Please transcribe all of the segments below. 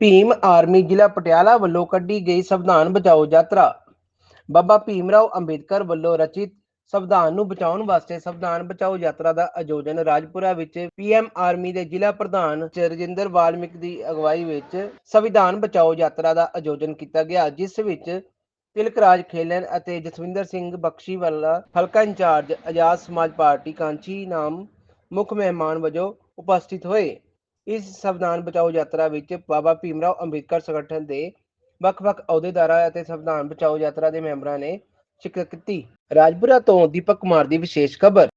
Bhim army ਜ਼ਿਲ੍ਹਾ ਪਟਿਆਲਾ ਵੱਲੋਂ ਕੱਢੀ ਗਈ ਸੰਵਿਧਾਨ ਬਚਾਓ ਯਾਤਰਾ। ਬਾਬਾ ਭੀਮ ਰਾਓ ਅੰਬੇਦਕਰ ਵੱਲੋਂ ਰਚਿਤ ਸੰਵਿਧਾਨ ਨੂੰ ਬਚਾਉਣ ਵਾਸਤੇ ਸੰਵਿਧਾਨ ਬਚਾਓ ਯਾਤਰਾ ਦਾ ਆਯੋਜਨ ਰਾਜਪੁਰਾ ਵਿੱਚ ਪੀਐਮ ਆਰਮੀ ਦੇ ਜ਼ਿਲ੍ਹਾ ਪ੍ਰਧਾਨ ਚਰਜਿੰਦਰ ਵਾਲਮਿਕ ਦੀ ਅਗਵਾਈ ਵਿੱਚ ਸੰਵਿਧਾਨ ਬਚਾਓ ਯਾਤਰਾ ਦਾ ਆਯੋਜਨ ਕੀਤਾ ਗਿਆ, ਜਿਸ ਵਿੱਚ ਤਿਲਕ ਰਾਜ ਖੇਲਣ ਅਤੇ ਜਸਵਿੰਦਰ ਸਿੰਘ ਬਖਸ਼ੀ ਵਾਲਾ ਹਲਕਾ ਇੰਚਾਰਜ ਆਜ਼ਾਦ ਸਮਾਜ ਪਾਰਟੀ ਕਾਂਚੀ ਨਾਮ ਮੁੱਖ ਮਹਿਮਾਨ ਵਜੋਂ ਉਪਸਥਿਤ ਹੋਏ। ਇਸ ਸੰਵਿਧਾਨ ਬਚਾਓ ਯਾਤਰਾ ਵਿੱਚ ਬਾਬਾ ਭੀਮ ਰਾਓ ਅੰਬੇਦਕਰ ਸੰਗਠਨ ਦੇ ਵੱਖ-ਵੱਖ ਅਹੁਦੇਦਾਰਾਂ ਅਤੇ ਸੰਵਿਧਾਨ ਬਚਾਓ ਯਾਤਰਾ ਦੇ ਮੈਂਬਰਾਂ ਨੇ ਸ਼ਿਰਕਤ ਕੀਤੀ। ਰਾਜਪੁਰਾ ਤੋਂ ਦੀਪਕ ਕੁਮਾਰ ਦੀ ਵਿਸ਼ੇਸ਼ ਖਬਰ।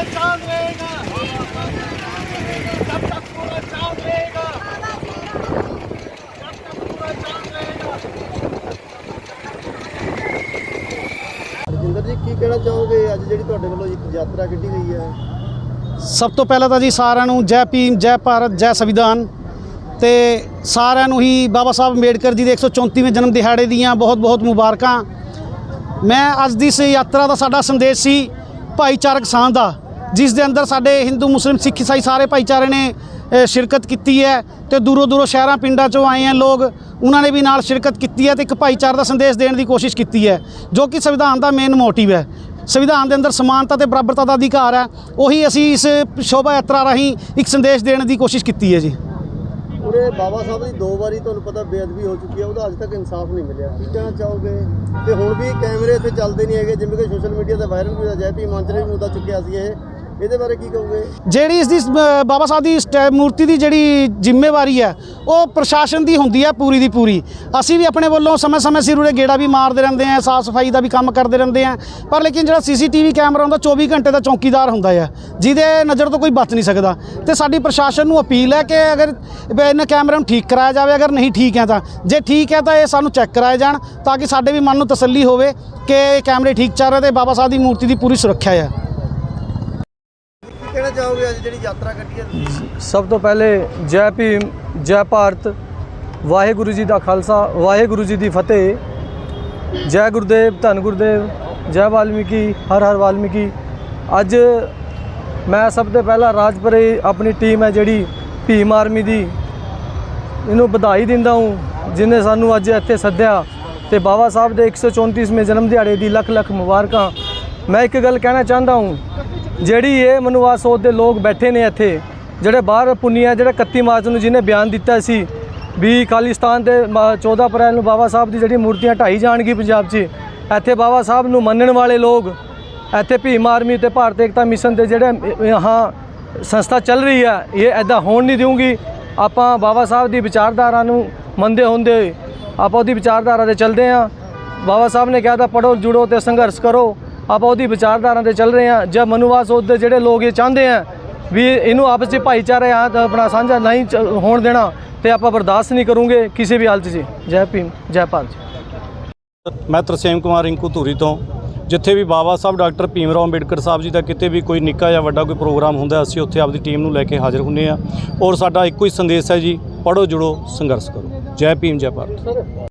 तक सूरज चांद रहेगा कब तक सूरज चांद रहेगा कब तक सूरज चांद रहेगा ਰਜਿੰਦਰ ਜੀ ਕੀ ਕਹਿਣਾ ਚਾਹੋਗੇ ਅੱਜ ਜਿਹੜੀ ਤੁਹਾਡੇ ਵੱਲੋਂ ਇੱਕ ਯਾਤਰਾ ਕੱਢੀ ਗਈ ਹੈ ਸਭ ਤੋਂ ਪਹਿਲਾਂ ਤਾਂ ਜੀ ਸਾਰਿਆਂ ਨੂੰ ਜੈ ਭੀਮ ਜੈ ਭਾਰਤ ਜੈ ਸੰਵਿਧਾਨ ਤੇ ਸਾਰਿਆਂ ਨੂੰ ਹੀ ਬਾਬਾ ਸਾਹਿਬ ਅੰਬੇਡਕਰ ਜੀ ਦੇ 134ਵੇਂ ਜਨਮ ਦਿਹਾੜੇ ਦੀਆਂ ਬਹੁਤ-ਬਹੁਤ ਮੁਬਾਰਕਾਂ ਮੈਂ ਅੱਜ ਦੀ ਇਸ ਯਾਤਰਾ ਦਾ ਸਾਡਾ ਸੰਦੇਸ਼ ਸੀ ਭਾਈਚਾਰਕ ਸਾਂਝ ਦਾ ਜਿਸ ਦੇ ਅੰਦਰ ਸਾਡੇ ਹਿੰਦੂ ਮੁਸਲਿਮ ਸਿੱਖ ਈਸਾਈ ਸਾਰੇ ਭਾਈਚਾਰੇ ਨੇ ਸ਼ਿਰਕਤ ਕੀਤੀ ਹੈ ਤੇ ਦੂਰੋਂ ਦੂਰੋਂ ਸ਼ਹਿਰਾਂ, ਪਿੰਡਾਂ ਚੋਂ ਆਏ ਹਨ ਲੋਕ, ਉਹਨਾਂ ਨੇ ਵੀ ਨਾਲ ਸ਼ਿਰਕਤ ਕੀਤੀ ਹੈ ਤੇ ਇੱਕ ਭਾਈਚਾਰੇ ਦਾ ਸੰਦੇਸ਼ ਦੇਣ ਦੀ ਕੋਸ਼ਿਸ਼ ਕੀਤੀ ਹੈ, ਜੋ ਕਿ ਸੰਵਿਧਾਨ ਦਾ ਮੇਨ ਮੋਟਿਵ ਹੈ। ਸੰਵਿਧਾਨ ਦੇ ਅੰਦਰ ਸਮਾਨਤਾ ਤੇ ਬਰਾਬਰਤਾ ਦਾ ਅਧਿਕਾਰ ਹੈ, ਉਹੀ ਅਸੀਂ ਇਸ ਸ਼ੋਭਾ ਯਾਤਰਾ ਰਾਹੀਂ ਇੱਕ ਸੰਦੇਸ਼ ਦੇਣ ਦੀ ਕੋਸ਼ਿਸ਼ ਕੀਤੀ ਹੈ ਜੀ। ਉਰੇ ਬਾਬਾ ਸਾਹਿਬ ਦੀ ਦੋ ਵਾਰੀ ਤੁਹਾਨੂੰ ਪਤਾ ਬੇਅਦਬੀ ਹੋ ਚੁੱਕੀ ਹੈ, ਉਹਦਾ ਅੱਜ ਤੱਕ ਇਨਸਾਫ ਨਹੀਂ ਮਿਲਿਆ। ਕੀ ਚਾਹੋਗੇ? ਤੇ ਹੁਣ ਵੀ ਕੈਮਰੇ ਇੱਥੇ ਚੱਲਦੇ ਨਹੀਂ ਹੈਗੇ, ਜਿਵੇਂ ਕਿ ਸੋਸ਼ਲ ਮੀਡੀਆ ਤੇ ਵਾਇਰਲ ਹੋਇਆ, ਜੈ ਭੀਮ ਵੀ ਮੁੱਦਾ ਚੁੱਕਿਆ ਸੀ ਇਹ। ਇਹਦੇ ਬਾਰੇ ਕੀ ਕਹੋਗੇ? ਜਿਹੜੀ ਇਸ ਦੀ ਅ, ਬਾਬਾ ਸਾਹਿਬ ਦੀ ਸਟੈ- ਮੂਰਤੀ ਦੀ ਜਿਹੜੀ ਜ਼ਿੰਮੇਵਾਰੀ ਹੈ ਉਹ ਪ੍ਰਸ਼ਾਸਨ ਦੀ ਹੁੰਦੀ ਹੈ ਪੂਰੀ ਦੀ ਪੂਰੀ। ਅਸੀਂ ਵੀ ਆਪਣੇ ਵੱਲੋਂ ਸਮੇਂ-ਸਮੇਂ ਸਿਰ ਉਰੇ ਗੇੜਾ ਵੀ ਮਾਰਦੇ ਰਹਿੰਦੇ ਹਾਂ ਸਾਫ਼ ਸਫ਼ਾਈ ਦਾ ਵੀ ਕੰਮ ਕਰਦੇ ਰਹਿੰਦੇ ਹਾਂ। ਪਰ ਲੇਕਿਨ ਜਿਹੜਾ ਸੀਸੀਟੀਵੀ ਕੈਮਰਾ ਹੁੰਦਾ 24 ਘੰਟੇ ਦਾ ਚੌਕੀਦਾਰ ਹੁੰਦਾ ਹੈ ਜਿਹਦੇ ਨਜ਼ਰ ਤੋਂ ਕੋਈ ਬਚ ਨਹੀਂ ਸਕਦਾ। ਤੇ ਸਾਡੀ ਪ੍ਰਸ਼ਾਸਨ ਨੂੰ ਅਪੀਲ ਹੈ ਕਿ ਅਗਰ ਇਹਨਾਂ ਕੈਮਰਿਆਂ ਨੂੰ ਠੀਕ ਕਰਾਇਆ ਜਾਵੇ ਅਗਰ ਨਹੀਂ ਠੀਕ ਹੈ ਤਾਂ। ਜੇ ਠੀਕ ਹੈ ਤਾਂ ਇਹ ਸਾਨੂੰ ਚੈੱਕ ਕਰਾਏ ਜਾਣ ਤਾਂ ਕਿ ਸਾਡੇ ਵੀ ਮਨ ਨੂੰ ਤਸੱਲੀ ਹੋਵੇ ਕਿ ਇਹ ਕੈਮਰੇ ਠੀਕ ਚੱਲ ਰਹੇ ਤੇ ਬਾਬਾ ਸਾਹਿਬ ਦੀ ਮੂਰਤੀ ਦੀ ਪੂਰੀ ਸੁਰੱਖਿਆ ਹੈ। ਕਹਿਣਾ ਚਾਹੋਗੇ ਅੱਜ ਜਿਹੜੀ ਯਾਤਰਾ ਕੱਢੀ ਹੈ ਤੁਸੀਂ? ਸਭ ਤੋਂ ਪਹਿਲੇ ਜੈ ਭੀਮ, ਜੈ ਭਾਰਤ, ਵਾਹਿਗੁਰੂ ਜੀ ਦਾ ਖਾਲਸਾ, ਵਾਹਿਗੁਰੂ ਜੀ ਦੀ ਫਤਿਹ। ਜੈ ਗੁਰਦੇਵ, ਧੰਨ ਗੁਰਦੇਵ, ਜੈ ਵਾਲਮੀਕੀ, ਹਰ ਹਰ ਵਾਲਮੀਕੀ। ਅੱਜ ਮੈਂ ਸਭ ਤੋਂ ਪਹਿਲਾਂ ਰਾਜਪੁਰੇ ਆਪਣੀ ਟੀਮ ਹੈ ਜਿਹੜੀ ਭੀਮ ਆਰਮੀ ਦੀ। ਇਹਨੂੰ ਵਧਾਈ ਦਿੰਦਾ ਹੂੰ, ਜਿਨੇ ਸਾਨੂੰ ਅੱਜ ਇੱਥੇ ਸੱਦਿਆ। ਤੇ ਬਾਬਾ ਸਾਹਿਬ ਦੇ 134ਵੇਂ ਜਨਮ ਦਿਹਾੜੇ ਦੀ ਲੱਖ ਲੱਖ ਮੁਬਾਰਕਾਂ। ਮੈਂ ਇੱਕ ਗੱਲ ਕਹਿਣਾ ਚਾਹੁੰਦਾ ਹੂੰ ਜਿਹੜੀ ਇਹ ਮਨੁਵਾਦ ਸੋਧ ਦੇ ਲੋਕ ਬੈਠੇ ਨੇ ਇੱਥੇ, ਜਿਹੜੇ ਬਾਹਰ ਪੁੰਨੀਆ, ਜਿਹੜੇ 31 ਮਾਰਚ ਨੂੰ ਜਿਹਨੇ ਬਿਆਨ ਦਿੱਤਾ ਸੀ ਵੀ ਖਾਲਿਸਤਾਨ ਦੇ ਮ- 14 ਅਪ੍ਰੈਲ ਨੂੰ ਬਾਬਾ ਸਾਹਿਬ ਦੀ ਜਿਹੜੀ ਮੂਰਤੀਆਂ ਢਾਈ ਜਾਣਗੀ ਪੰਜਾਬ 'ਚ, ਇੱਥੇ ਬਾਬਾ ਸਾਹਿਬ ਨੂੰ ਮੰਨਣ ਵਾਲੇ ਲੋਕ, ਇੱਥੇ ਭੀਮ ਆਰਮੀ ਤੇ ਭਾਰਤ ਏਕਤਾ ਮਿਸ਼ਨ ਦੇ ਜਿਹੜੇ ਹਾਂ ਸੰਸਥਾ ਚੱਲ ਰਹੀ ਹੈ ਇਹ ਐਦਾਂ ਹੋਣ ਨਹੀਂ ਦੇਵਾਂਗੀ ਆਪਾਂ ਬਾਬਾ ਸਾਹਿਬ ਦੀ ਵਿਚਾਰਧਾਰਾ ਨੂੰ ਮੰਨਦੇ ਹੁੰਦੇ ਹੋਏ ਆਪਾਂ ਉਹਦੀ ਵਿਚਾਰਧਾਰਾ ਤੇ ਚੱਲਦੇ ਹਾਂ ਬਾਬਾ ਸਾਹਿਬ ਨੇ ਕਿਹਾ ਤਾਂ ਪੜੋ ਜੁੜੋ ਤੇ ਸੰਘਰਸ਼ ਕਰੋ। ਆਪਾਂ ਉਹਦੀ ਵਿਚਾਰਧਾਰਾ ਤੇ ਚੱਲ ਰਹੇ ਹਾਂ। ਜਾਂ ਮਨੁਵਾਦ ਸੋਚ ਦੇ ਜਿਹੜੇ ਲੋਕ ਇਹ ਚਾਹੁੰਦੇ ਆ ਵੀ ਇਹਨੂੰ ਆਪਸ ਵਿੱਚ ਭਾਈਚਾਰੇ ਆ ਆਪਣਾ ਸਾਂਝਾ ਨਹੀਂ ਹੋਣ ਦੇਣਾ ਤੇ ਆਪਾਂ ਬਰਦਾਸ਼ਤ ਨਹੀਂ ਕਰੂੰਗੇ ਕਿਸੇ ਵੀ ਹਾਲਤ 'ਚ ਜੈ। ਭੀਮ, ਜੈ ਭਾਰਤ ਮੈਂ ਤਰਸੇਮ ਕੁਮਾਰ ਰਿੰਕੂ ਧੂਰੀ ਤੋਂ। ਜਿੱਥੇ ਵੀ ਬਾਬਾ ਸਾਹਿਬ ਡਾਕਟਰ ਭੀਮ ਰਾਓ ਅੰਬੇਡਕਰ ਸਾਹਿਬ ਜੀ ਦਾ ਕਿਤੇ ਵੀ ਕੋਈ ਨਿੱਕਾ ਜਾਂ ਵੱਡਾ ਕੋਈ ਪ੍ਰੋਗਰਾਮ ਹੁੰਦਾ, ਅਸੀਂ ਉੱਥੇ ਆਪਦੀ ਟੀਮ ਨੂੰ ਲੈ ਕੇ ਹਾਜ਼ਰ ਹੁੰਦੇ ਹਾਂ। ਔਰ ਸਾਡਾ ਇੱਕੋ ਹੀ ਸੰਦੇਸ਼ ਹੈ ਜੀ ਪੜੋ ਜੁੜੋ, ਸੰਘਰਸ਼ ਕਰੋ। ਜੈ ਭੀਮ, ਜੈ ਭਾਰਤ।